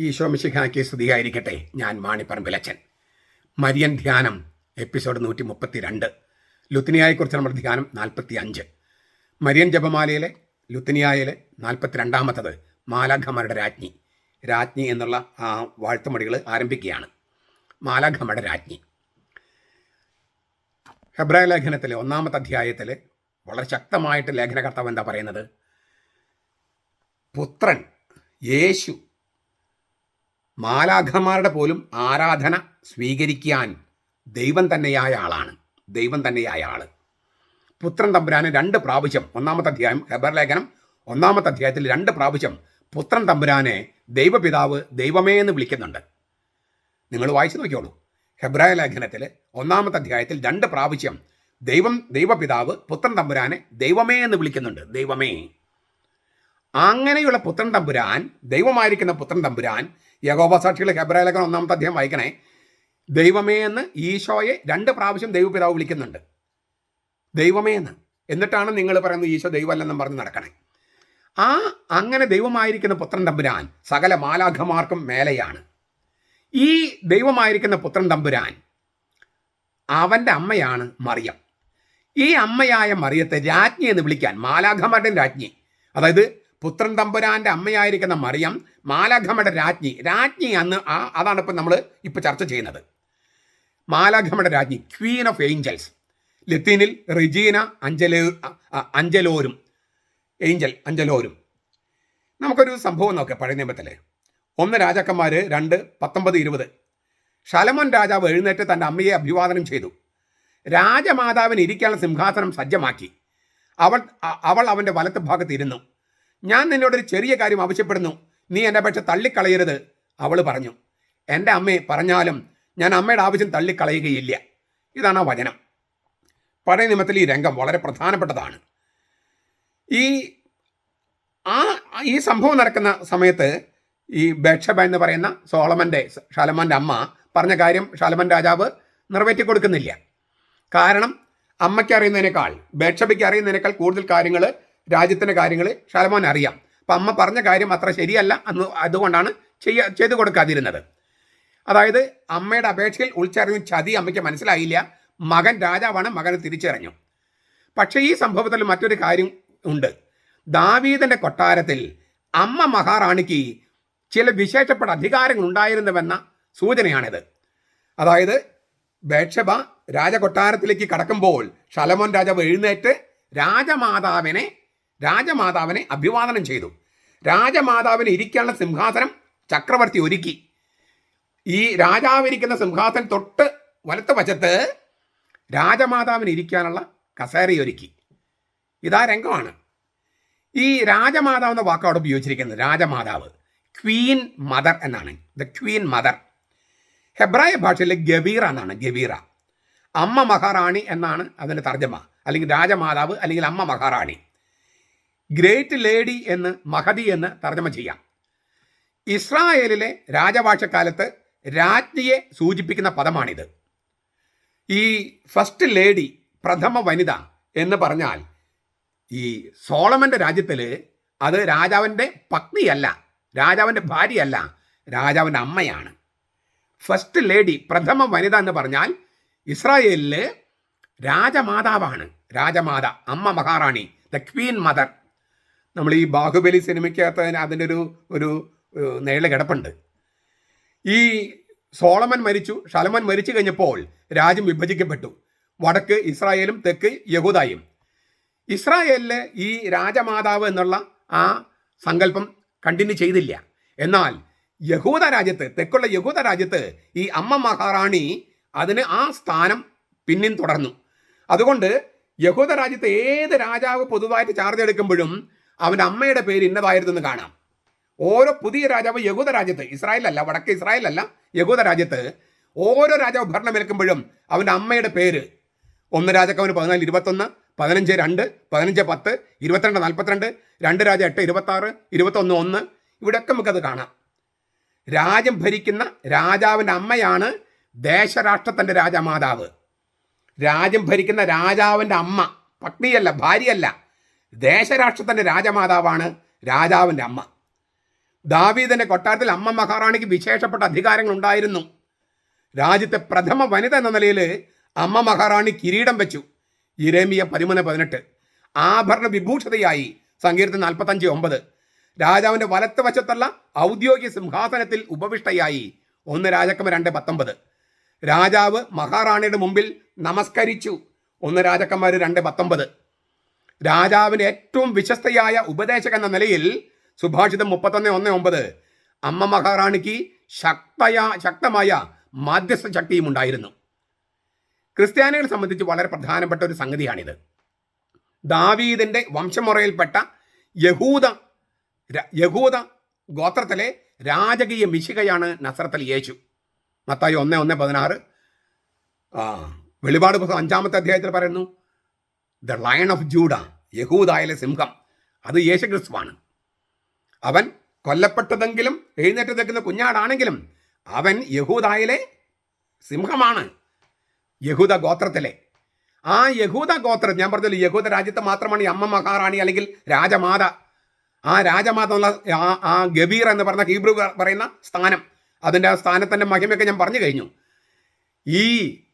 Isho case സ്തുതിയായിരിക്കട്ടെ. ഞാൻ മാണിപ്പറമ്പിലച്ചൻ Marian ധ്യാനം എപ്പിസോഡ് നൂറ്റി മുപ്പത്തി രണ്ട് ലുത്തിനിയായെക്കുറിച്ച് നമ്മുടെ ധ്യാനം നാൽപ്പത്തി അഞ്ച് മരിയൻ ജപമാലയിലെ ലുത്തിനിയായിലെ നാൽപ്പത്തി രണ്ടാമത്തത് മാലാഖമാരുടെ രാജ്ഞി. രാജ്ഞി എന്നുള്ള ആ വാഴ്ത്തുമടികൾ ആരംഭിക്കുകയാണ്. മാലാഘമരുടെ രാജ്ഞി. ഹെബ്രായ ലേഖനത്തിലെ ഒന്നാമത്തെ അധ്യായത്തിൽ വളരെ ശക്തമായിട്ട് ലേഖനകർത്താവ് എന്താ പറയുന്നത്? പുത്രൻ യേശു മാലാഖമാരുടെ പോലും ആരാധന സ്വീകരിക്കാൻ ദൈവം തന്നെയായ ആളാണ്. ദൈവം തന്നെയായ ആൾ. പുത്രൻ തമ്പുരാന് രണ്ട് പ്രാവശ്യം ഒന്നാമത്തെ അധ്യായം ഹെബർ ലേഖനം ഒന്നാമത്തെ അധ്യായത്തിൽ രണ്ട് പ്രാവശ്യം പുത്രൻ തമ്പുരാനെ ദൈവപിതാവ് ദൈവമേ എന്ന് വിളിക്കുന്നുണ്ട്. നിങ്ങൾ വായിച്ചു നോക്കിയോളൂ ഹെബ്രായ ലേഖനത്തിൽ ഒന്നാമത്തെ അധ്യായത്തിൽ രണ്ട് പ്രാവശ്യം ദൈവം ദൈവപിതാവ് പുത്രൻ തമ്പുരാനെ ദൈവമേ എന്ന് വിളിക്കുന്നുണ്ട്. ദൈവമേ. അങ്ങനെയുള്ള പുത്രൻ തമ്പുരാൻ ദൈവമായിരിക്കുന്ന പുത്രൻ തമ്പുരാൻ യഗോബ സാക്ഷികൾ ഹെബ്രായ ലേഖനം ഒന്നാമത്തെ അദ്ദേഹം വായിക്കണേ. ദൈവമേ എന്ന് ഈശോയെ രണ്ട് പ്രാവശ്യം ദൈവപിതാവ് വിളിക്കുന്നുണ്ട്. ദൈവമേ എന്ന്. എന്നിട്ടാണ് നിങ്ങൾ പറയുന്നത് ഈശോ ദൈവമല്ലെന്നും പറഞ്ഞ് നടക്കണേ. ആ അങ്ങനെ ദൈവമായിരിക്കുന്ന പുത്രൻ തമ്പുരാൻ സകല മാലാഖമാർക്കും മേലെയാണ്. ഈ ദൈവമായിരിക്കുന്ന പുത്രൻ തമ്പുരാൻ അവന്റെ അമ്മയാണ് മറിയം. ഈ അമ്മയായ മറിയത്തെ രാജ്ഞി എന്ന് വിളിക്കാൻ മാലാഖമാരുടെ രാജ്ഞി അതായത് പുത്രൻ തമ്പുരാന്റെ അമ്മയായിരിക്കുന്ന മറിയം മാലാഘമയുടെ രാജ്ഞി. രാജ്ഞി അന്ന് ആ അതാണ് ഇപ്പം നമ്മൾ ഇപ്പോൾ ചർച്ച ചെയ്യുന്നത്. മാലാഘമയുടെ രാജ്ഞി ക്വീൻ ഓഫ് ഏഞ്ചൽസ് ലത്തീനിൽ റിജീന അഞ്ചലോ അഞ്ചലോരും. ഏഞ്ചൽ അഞ്ചലോരും. നമുക്കൊരു സംഭവം നോക്കാം പഴയ നിയമത്തിലെ. ഒന്ന് രാജാക്കന്മാർ രണ്ട് പത്തൊമ്പത് ഇരുപത്. ഷലമോൻ രാജാവ് എഴുന്നേറ്റ് തന്റെ അമ്മയെ അഭിവാദനം ചെയ്തു. രാജമാതാവിന് ഇരിക്കാനുള്ള സിംഹാസനം സജ്ജമാക്കി. അവൾ അവൾ അവന്റെ വലത്ത് ഭാഗത്ത് ഇരുന്നു. ഞാൻ നിന്നോടൊരു ചെറിയ കാര്യം ആവശ്യപ്പെടുന്നു. നീ എന്റെ പക്ഷെ തള്ളിക്കളയരുത് അവൾ പറഞ്ഞു. എന്റെ അമ്മയെ പറഞ്ഞാലും ഞാൻ അമ്മയുടെ ആവശ്യം തള്ളിക്കളയുകയില്ല. ഇതാണ് ആ വചനം. പഴയ നിമത്തിൽ ഈ രംഗം വളരെ പ്രധാനപ്പെട്ടതാണ്. ഈ ആ ഈ സംഭവം നടക്കുന്ന സമയത്ത് ഈ ബേക്ഷബ എന്ന് പറയുന്ന സോളമന്റെ ഷാലമാന്റെ അമ്മ പറഞ്ഞ കാര്യം ഷാലമൻ രാജാവ് നിറവേറ്റി കൊടുക്കുന്നില്ല. കാരണം അമ്മയ്ക്ക് അറിയുന്നതിനേക്കാൾ ബേക്ഷബയ്ക്ക് അറിയുന്നതിനേക്കാൾ കൂടുതൽ കാര്യങ്ങൾ രാജ്യത്തിന്റെ കാര്യങ്ങൾ ഷാലമോൻ അറിയാം. അപ്പം അമ്മ പറഞ്ഞ കാര്യം അത്ര ശരിയല്ല. അന്ന് അതുകൊണ്ടാണ് ചെയ്യ ചെയ്തു കൊടുക്കാതിരുന്നത്. അതായത് അമ്മയുടെ അപേക്ഷയിൽ ഉൾച്ചറിഞ്ഞ ചതി അമ്മയ്ക്ക് മനസ്സിലായില്ല. മകൻ രാജാവാണ് മകനെ തിരിച്ചറിഞ്ഞു. പക്ഷേ ഈ സംഭവത്തിൽ മറ്റൊരു കാര്യം ഉണ്ട്. ദാവീദിന്റെ കൊട്ടാരത്തിൽ അമ്മ മഹാറാണിക്ക് ചില വിശേഷപ്പെട്ട അധികാരങ്ങൾ ഉണ്ടായിരുന്നുവെന്ന സൂചനയാണിത്. അതായത് ബേക്ഷബ രാജകൊട്ടാരത്തിലേക്ക് കടക്കുമ്പോൾ ഷലമോൻ രാജാവ് എഴുന്നേറ്റ് രാജമാതാവിനെ രാജമാതാവിനെ അഭിവാദനം ചെയ്തു. രാജമാതാവിന് ഇരിക്കാനുള്ള സിംഹാസനം ചക്രവർത്തി ഒരുക്കി. ഈ രാജാവിരിക്കുന്ന സിംഹാസനം തൊട്ട് വലത്ത് വശത്ത് രാജമാതാവിന് ഇരിക്കാനുള്ള കസേരയൊരുക്കി ഇതാ രംഗമാണ്. ഈ രാജമാതാവ് എന്ന വാക്കവിടെ ഉപയോഗിച്ചിരിക്കുന്നത്. രാജമാതാവ്. ക്വീൻ മദർ എന്നാണ്. The queen mother. ഹെബ്രായ ഭാഷയിലെ ഗബീറ എന്നാണ്. ഗബീറ അമ്മ മഹാറാണി എന്നാണ് അതിന്റെ തർജമ. അല്ലെങ്കിൽ രാജമാതാവ് അല്ലെങ്കിൽ അമ്മ മഹാറാണി. ഗ്രേറ്റ് ലേഡി എന്ന് മഹതി എന്ന് തർജമ ചെയ്യാം. ഇസ്രായേലിലെ രാജഭാഷക്കാലത്ത് രാജ്ഞിയെ സൂചിപ്പിക്കുന്ന പദമാണിത്. ഈ ഫസ്റ്റ് ലേഡി പ്രഥമ വനിത എന്ന് പറഞ്ഞാൽ ഈ സോളമന്റെ രാജ്യത്തിൽ അത് രാജാവിന്റെ പത്നിയല്ല രാജാവിന്റെ ഭാര്യയല്ല രാജാവിന്റെ അമ്മയാണ്. ഫസ്റ്റ് ലേഡി പ്രഥമ വനിത എന്ന് പറഞ്ഞാൽ ഇസ്രായേലിൽ രാജമാതാവാണ്. രാജമാത അമ്മ മഹാറാണി ദ ക്വീൻ മദർ നമ്മൾ ഈ ബാഹുബലി സിനിമയ്ക്കകത്ത് അതിന്റെ ഒരു ഒരു നേള കിടപ്പുണ്ട്. ഈ സോളമൻ മരിച്ചു ഷലമൻ മരിച്ചു കഴിഞ്ഞപ്പോൾ രാജ്യം വിഭജിക്കപ്പെട്ടു. വടക്ക് ഇസ്രായേലും തെക്ക് യഹൂദായും. ഇസ്രായേലിലെ ഈ രാജമാതാവ് എന്നുള്ള ആ സങ്കല്പം കണ്ടിന്യൂ ചെയ്തില്ല. എന്നാൽ യഹൂദ രാജ്യത്ത് തെക്കുള്ള യഹൂദ രാജ്യത്ത് ഈ അമ്മ മഹാറാണി അതിന് ആ സ്ഥാനം പിന്നിൻ തുടർന്നു. അതുകൊണ്ട് യഹൂദ രാജ്യത്ത് ഏത് രാജാവ് പൊതുവായിട്ട് ചാർജ് എടുക്കുമ്പോഴും അവന്റെ അമ്മയുടെ പേര് ഇന്നതായിരുന്നെന്ന് കാണാം. ഓരോ പുതിയ രാജാവ് യഹൂദ രാജ്യത്ത് ഇസ്രായേലല്ല വടക്ക് ഇസ്രായേലല്ല യഹൂദ രാജ്യത്ത് ഓരോ രാജാവ് ഭരണമേൽക്കുമ്പോഴും അവന്റെ അമ്മയുടെ പേര്. ഒന്ന് രാജാക്കവന് പതിനാല് ഇരുപത്തൊന്ന് പതിനഞ്ച് രണ്ട് പതിനഞ്ച് പത്ത് ഇരുപത്തിരണ്ട് നാൽപ്പത്തിരണ്ട് രണ്ട് രാജ എട്ട് ഇരുപത്താറ് ഇരുപത്തൊന്ന് ഒന്ന്. ഇവിടെയൊക്കെ നമുക്കത് കാണാം. രാജ്യം ഭരിക്കുന്ന രാജാവിന്റെ അമ്മയാണ് ദേശരാഷ്ട്രത്തിന്റെ രാജമാതാവ്. രാജ്യം ഭരിക്കുന്ന രാജാവിന്റെ അമ്മ പത്നിയല്ല ഭാര്യയല്ല. ദേശരാഷ്ട്രത്തിന്റെ രാജമാതാവാണ് രാജാവിന്റെ അമ്മ. ദാവീദിന്റെ കൊട്ടാരത്തിൽ അമ്മ മഹാറാണിക്ക് വിശേഷപ്പെട്ട അധികാരങ്ങൾ ഉണ്ടായിരുന്നു. രാജ്യത്തെ പ്രഥമ വനിത എന്ന നിലയിൽ അമ്മ മഹാറാണി കിരീടം വെച്ചു. ഇരേമിയ പതിമൂന്ന് പതിനെട്ട്. ആഭരണ വിഭൂഷതയായി. സങ്കീർത്തനം നാൽപ്പത്തഞ്ച് ഒമ്പത്. രാജാവിന്റെ വലത്ത് വശത്തുള്ള ഔദ്യോഗിക സിംഹാസനത്തിൽ ഉപവിഷ്ടയായി. ഒന്ന് രാജക്കമ്മ രണ്ട് പത്തൊമ്പത്. രാജാവ് മഹാറാണിയുടെ മുമ്പിൽ നമസ്കരിച്ചു. ഒന്ന് രാജക്കന്മാർ രണ്ട് പത്തൊമ്പത്. രാജാവിന്റെ ഏറ്റവും വിശ്വസ്തയായ ഉപദേശകൻ എന്ന നിലയിൽ സുഭാഷിതം മുപ്പത്തൊന്ന് ഒന്ന് ഒമ്പത് അമ്മ മഹാറാണിക്ക് ശക്തയ ശക്തമായ മാധ്യസ്ഥ ശക്തിയും ഉണ്ടായിരുന്നു. ക്രിസ്ത്യാനികളെ സംബന്ധിച്ച് വളരെ പ്രധാനപ്പെട്ട ഒരു സംഗതിയാണിത്. ദാവീദിന്റെ വംശമുറയിൽപ്പെട്ട യഹൂദ യഹൂദ ഗോത്രത്തിലെ രാജകീയ മിശികയാണ് നസ്രത്തൽ യേശു. മത്തായി ഒന്ന് ഒന്ന് പതിനാറ്. ആ വെളിപാട് പുസ്തകം അഞ്ചാമത്തെ അധ്യായത്തിൽ പറയുന്നു ദ ലയൺ ഓഫ് ജൂഡ യഹൂദായാലെ സിംഹം അത് യേശുക്രിസ്തുവാണ്. അവൻ കൊല്ലപ്പെട്ടതെങ്കിലും എഴുന്നേറ്റ് നിൽക്കുന്ന കുഞ്ഞാടാണെങ്കിലും അവൻ യഹൂദായിലെ സിംഹമാണ്. യഹൂദ ഗോത്രത്തിലെ. ആ യഹൂദ ഗോത്രം ഞാൻ പറഞ്ഞല്ലോ യഹൂദ രാജ്യത്ത് മാത്രമാണ് ഈ അമ്മ മഹാറാണി അല്ലെങ്കിൽ രാജമാത. ആ രാജമാത എന്നുള്ള ആ ഗബീർ എന്ന് പറഞ്ഞ ഹീബ്രു പറയുന്ന സ്ഥാനം അതിന്റെ ആ സ്ഥാനത്തിന്റെ മഹിമയൊക്കെ ഞാൻ പറഞ്ഞു കഴിഞ്ഞു. ഈ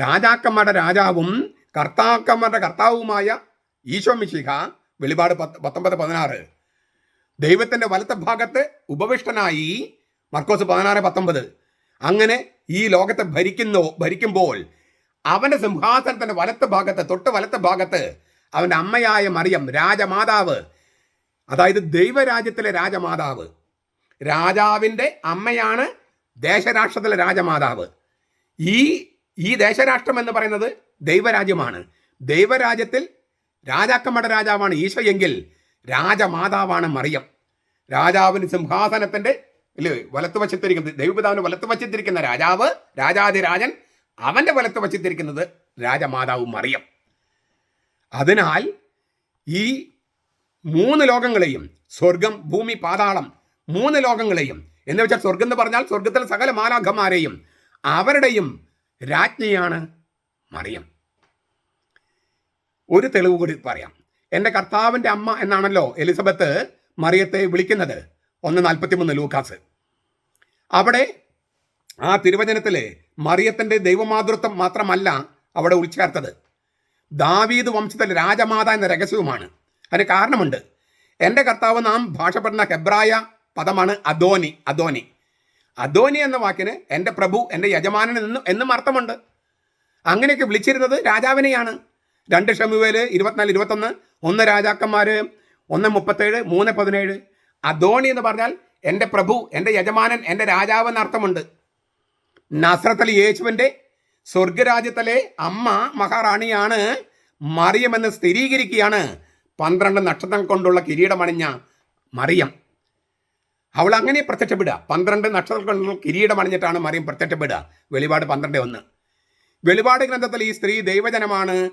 രാജാക്കന്മാരുടെ രാജാവും കർത്താക്കന്മാരുടെ കർത്താവുമായ ഈശോ മിശിഹ വെളിപാട് പത്ത് പത്തൊമ്പത് പതിനാറ്. ദൈവത്തിന്റെ വലത്തെ ഭാഗത്ത് ഉപവിഷ്ടനായി മർക്കോസ് പതിനാറ് പത്തൊമ്പത്. അങ്ങനെ ഈ ലോകത്തെ ഭരിക്കുന്നു ഭരിക്കുമ്പോൾ അവന്റെ സിംഹാസനത്തിന്റെ വലത്ത് ഭാഗത്ത് തൊട്ട് വലത്ത് ഭാഗത്ത് അവന്റെ അമ്മയായ മറിയം രാജമാതാവ്. അതായത് ദൈവരാജ്യത്തിലെ രാജമാതാവ്. രാജാവിന്റെ അമ്മയാണ് ദേശരാഷ്ട്രത്തിലെ രാജമാതാവ്. ഈ ഈ ദേശരാഷ്ട്രം എന്ന് പറയുന്നത് ദൈവരാജ്യമാണ്. ദൈവരാജ്യത്തിൽ രാജാക്കന്മാരുടെ രാജാവാണ് ഈശോ എങ്കിൽ രാജമാതാവാണ് മറിയം. രാജാവിന് സിംഹാസനത്തിന്റെ ഇല്ലേ വശത്തിരിക്കുന്നത് ദൈവപിതാവിന് വലത്ത് വശത്തിരിക്കുന്ന രാജാവ് രാജാതിരാജൻ അവന്റെ വലത്ത് വശത്തിരിക്കുന്നത് രാജമാതാവ് മറിയം. അതിനാൽ ഈ മൂന്ന് ലോകങ്ങളെയും സ്വർഗം ഭൂമി പാതാളം മൂന്ന് ലോകങ്ങളെയും എന്ന് വെച്ചാൽ സ്വർഗം എന്ന് പറഞ്ഞാൽ സ്വർഗത്തിലെ സകല മാലാഖമാരെയും അവരുടെയും രാജ്ഞിയാണ് മറിയം. ഒരു തെളിവ് കൂടി പറയാം. എന്റെ കർത്താവിന്റെ അമ്മ എന്നാണല്ലോ എലിസബത്ത് മറിയത്തെ വിളിക്കുന്നത്. ഒന്ന് നാൽപ്പത്തിമൂന്ന് ലൂക്കാസ്. അവിടെ ആ തിരുവചനത്തിൽ മറിയത്തിന്റെ ദൈവമാതൃത്വം മാത്രമല്ല അവിടെ ഉൾച്ചേർത്തത്. ദാവീദ് വംശത്തിൽ രാജമാത എന്ന രഹസ്യവുമാണ്. അതിന് കാരണമുണ്ട്. എന്റെ കർത്താവ് നാം ഭാഷപ്പെടുന്ന ഹെബ്രായ പദമാണ് അദോനി അദോനി. അദോനി എന്ന വാക്കിന് എന്റെ പ്രഭു എന്റെ യജമാനൻ എന്നും എന്നും അർത്ഥമുണ്ട്. അങ്ങനെയൊക്കെ വിളിച്ചിരുന്നത് രാജാവിനെയാണ്. രണ്ട് ഷമുവേൽ ഇരുപത്തിനാല് ഇരുപത്തൊന്ന് ഒന്ന് രാജാക്കന്മാർ ഒന്ന് മുപ്പത്തേഴ് മൂന്ന് പതിനേഴ്. അധോണി എന്ന് പറഞ്ഞാൽ എന്റെ പ്രഭു എന്റെ യജമാനൻ എന്റെ രാജാവ് എന്നർത്ഥമുണ്ട്. നസ്രത്തലി യേശുവിന്റെ സ്വർഗരാജ്യത്തിലെ അമ്മ മഹാറാണിയാണ് മറിയമെന്ന് സ്ഥിരീകരിക്കുകയാണ്. പന്ത്രണ്ട് നക്ഷത്രം കൊണ്ടുള്ള കിരീടമണിഞ്ഞ മറിയം. അവൾ അങ്ങനെ പ്രത്യക്ഷപ്പെടുക. പന്ത്രണ്ട് നക്ഷത്രം കൊണ്ടുള്ള കിരീടമണിഞ്ഞിട്ടാണ് മറിയം പ്രത്യക്ഷപ്പെടുക. വെളിപാട് പന്ത്രണ്ട് ഒന്ന്. വെളിപാട് ഗ്രന്ഥത്തിൽ ഈ സ്ത്രീ ദൈവജനമാണ്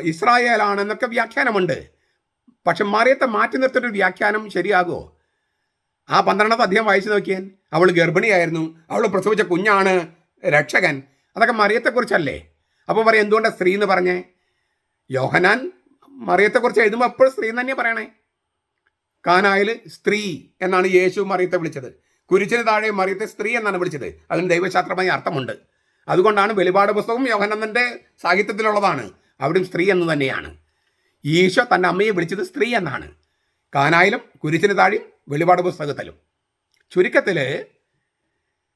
ഇസ്രായേലാണ് എന്നൊക്കെ വ്യാഖ്യാനമുണ്ട്. പക്ഷെ മറിയത്തെ മാറ്റി നിർത്തിയൊരു വ്യാഖ്യാനം ശരിയാകുമോ? ആ പന്ത്രണ്ടാമത്തെ അധ്യയം വായിച്ചു നോക്കിയാൽ അവൾ ഗർഭിണിയായിരുന്നു. അവൾ പ്രസവിച്ച കുഞ്ഞാണ് രക്ഷകൻ. അതൊക്കെ മറിയത്തെക്കുറിച്ചല്ലേ? അപ്പോൾ പറയും എന്തുകൊണ്ടാണ് സ്ത്രീ എന്ന് പറഞ്ഞേ? യോഹനാൻ മറിയത്തെക്കുറിച്ച് എഴുതുമ്പോൾ എപ്പോഴും സ്ത്രീ എന്ന് തന്നെയാണ് പറയണേ. കാനായിൽ സ്ത്രീ എന്നാണ് യേശു മറിയത്തെ വിളിച്ചത്. കുരിച്ചിന് താഴെ മറിയത്തെ സ്ത്രീ എന്നാണ് വിളിച്ചത്. അതിന് ദൈവശാസ്ത്രമായ അർത്ഥമുണ്ട്. അതുകൊണ്ടാണ് വെളിപാട് പുസ്തകം യോഹനന്ദന്റെ സാഹിത്യത്തിലുള്ളതാണ്. അവിടെയും സ്ത്രീ എന്ന് തന്നെയാണ്. ഈശോ തന്റെ അമ്മയെ വിളിച്ചത് സ്ത്രീ എന്നാണ്. കാനായിലും കുരിശിന് താഴെയും വെളിപാട് പുസ്തകത്തിലും. ചുരുക്കത്തിൽ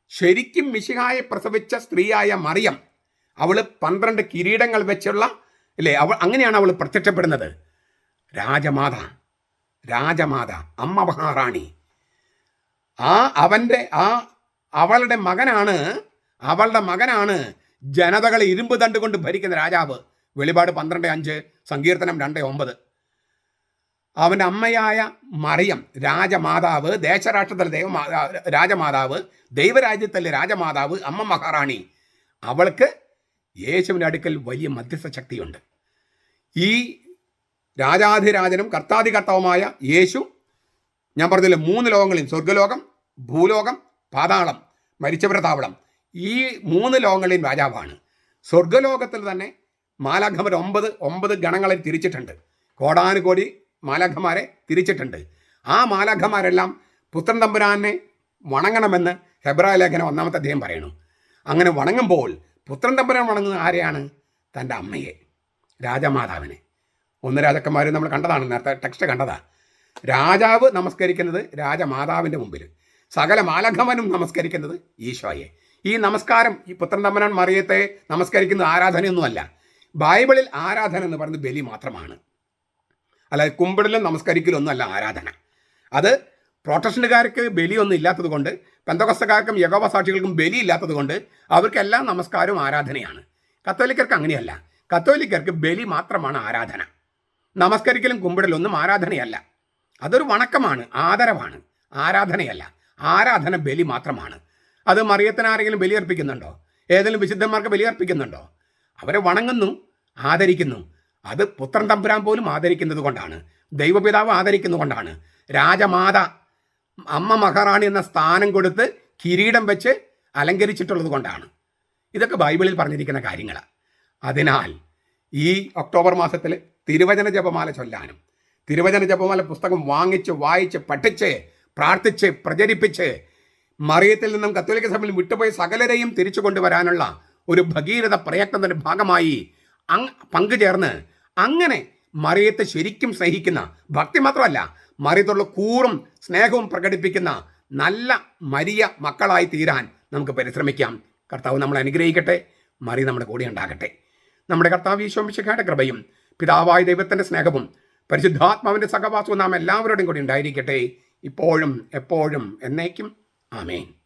ശരിക്കും മിശിഹായെ പ്രസവിച്ച സ്ത്രീയായ മറിയം അവൾ പന്ത്രണ്ട് കിരീടങ്ങൾ വെച്ചുള്ള അല്ലേ അവൾ അങ്ങനെയാണ് അവൾ പ്രത്യക്ഷപ്പെടുന്നത്. രാജമാത രാജമാത അമ്മ മഹാറാണി. ആ അവന്റെ ആ അവളുടെ മകനാണ് അവളുടെ മകനാണ് ജനതകളെ ഇരുമ്പ് തണ്ട് കൊണ്ട് ഭരിക്കുന്ന രാജാവ്. വെളിപാട് പന്ത്രണ്ട് അഞ്ച് സങ്കീർത്തനം രണ്ട് ഒമ്പത്. അവന്റെ അമ്മയായ മറിയം രാജമാതാവ് ദേശരാഷ്ട്രത്തിലെ ദൈവമാ രാജമാതാവ് ദൈവരാജ്യത്തിലെ രാജമാതാവ് അമ്മ മഹാറാണി. അവൾക്ക് യേശുവിന്റെ അടുക്കൽ വലിയ മധ്യസ്ഥ ശക്തിയുണ്ട്. ഈ രാജാധിരാജനും കർത്താധികർത്താവുമായ യേശു ഞാൻ പറഞ്ഞില്ലേ മൂന്ന് ലോകങ്ങളിൽ സ്വർഗലോകം ഭൂലോകം പാതാളം മരിച്ചവരുടെ താവളം. ഈ മൂന്ന് ലോകങ്ങളിലും രാജാവാണ്. സ്വർഗലോകത്തിൽ തന്നെ മാലാഖമർ ഒമ്പത് ഒമ്പത് ഗണങ്ങളെ തിരിച്ചിട്ടുണ്ട്. കോടാനുകോടി മാലാഖമാരെ തിരിച്ചിട്ടുണ്ട്. ആ മാലാഖമാരെല്ലാം പുത്രൻ തമ്പുരാനെ വണങ്ങണമെന്ന് ഹെബ്രായ ലേഖനം ഒന്നാമത്തെ അദ്ദേഹം പറയണു അങ്ങനെ വണങ്ങുമ്പോൾ പുത്രൻ തമ്പുരാൻ വണങ്ങുന്നത് ആരെയാണ്? തന്റെ അമ്മയെ രാജമാതാവിനെ. ഒന്ന് രാജാക്കന്മാർ നമ്മൾ കണ്ടതാണ് നേരത്തെ ടെക്സ്റ്റ് കണ്ടതാണ് രാജാവ് നമസ്കരിക്കുന്നത് രാജമാതാവിന്റെ മുമ്പിൽ സകല മാലഘമനും നമസ്കരിക്കുന്നത് ഈശോയെ. ഈ നമസ്കാരം ഈ പുത്രൻ തമ്പനാൻ മറിയത്തെ നമസ്കരിക്കുന്നത് ആരാധനയൊന്നുമല്ല. ബൈബിളിൽ ആരാധന എന്ന് പറയുന്നത് ബലി മാത്രമാണ്. അല്ലാതെ കുമ്പിടലും നമസ്കരിക്കലൊന്നുമല്ല ആരാധന. അത് പ്രോട്ടസ്റ്റന്റുകാർക്ക് ബലിയൊന്നും ഇല്ലാത്തത് കൊണ്ട് പെന്തകസ്തക്കാർക്കും യഗോവ സാക്ഷികൾക്കും ബലി ഇല്ലാത്തത് കൊണ്ട് അവർക്കെല്ലാം നമസ്കാരവും ആരാധനയാണ്. കത്തോലിക്കർക്ക് അങ്ങനെയല്ല. കത്തോലിക്കർക്ക് ബലി മാത്രമാണ് ആരാധന. നമസ്കരിക്കലും കുമ്പിടലൊന്നും ആരാധനയല്ല. അതൊരു വണക്കമാണ് ആദരവാണ്. ആരാധനയല്ല. ആരാധന ബലി മാത്രമാണ്. അത് മറിയത്തിന് ആരെങ്കിലും ബലിയർപ്പിക്കുന്നുണ്ടോ? ഏതെങ്കിലും വിശുദ്ധന്മാർക്ക് ബലിയർപ്പിക്കുന്നുണ്ടോ? അവരെ വണങ്ങുന്നു ആദരിക്കുന്നു. അത് പുത്രൻ തമ്പുരാൻ പോലും ആദരിക്കുന്നത് കൊണ്ടാണ്. ദൈവപിതാവ് ആദരിക്കുന്നത് കൊണ്ടാണ്. രാജമാത അമ്മ മഹാറാണി എന്ന സ്ഥാനം കൊടുത്ത് കിരീടം വെച്ച് അലങ്കരിച്ചിട്ടുള്ളത് കൊണ്ടാണ്. ഇതൊക്കെ ബൈബിളിൽ പറഞ്ഞിരിക്കുന്ന കാര്യങ്ങളാണ് അതിനാൽ ഈ ഒക്ടോബർ മാസത്തിൽ തിരുവചന ജപമാല ചൊല്ലാനും തിരുവചന ജപമാല പുസ്തകം വാങ്ങിച്ച് വായിച്ച് പഠിച്ച് പ്രാർത്ഥിച്ച് പ്രചരിപ്പിച്ച് മറിയത്തിൽ നിന്നും കത്തോലിക്ക സഭയിൽ വിട്ടുപോയ സകലരെയും തിരിച്ചു കൊണ്ടുവരാനുള്ള ഒരു ഭഗീരഥ പ്രയത്നത്തിന്റെ ഭാഗമായി അങ് പങ്കുചേർന്ന് അങ്ങനെ മറിയത്തെ ശരിക്കും സ്നേഹിക്കുന്ന ഭക്തി മാത്രമല്ല മറിയത്തുള്ള കൂറും സ്നേഹവും പ്രകടിപ്പിക്കുന്ന നല്ല മരിയ മക്കളായി തീരാൻ നമുക്ക് പരിശ്രമിക്കാം. കർത്താവ് നമ്മളെ അനുഗ്രഹിക്കട്ടെ മറി നമ്മുടെ കൂടെ ഉണ്ടാകട്ടെ. നമ്മുടെ കർത്താവ് ഈശോമിശിഖയുടെ കൃപയും പിതാവായ ദൈവത്തിന്റെ സ്നേഹവും പരിശുദ്ധാത്മാവിന്റെ സഹവാസവും നാം എല്ലാവരോടും കൂടി ഉണ്ടായിരിക്കട്ടെ. ഇപ്പോഴും എപ്പോഴും എന്നേക്കും. Amén.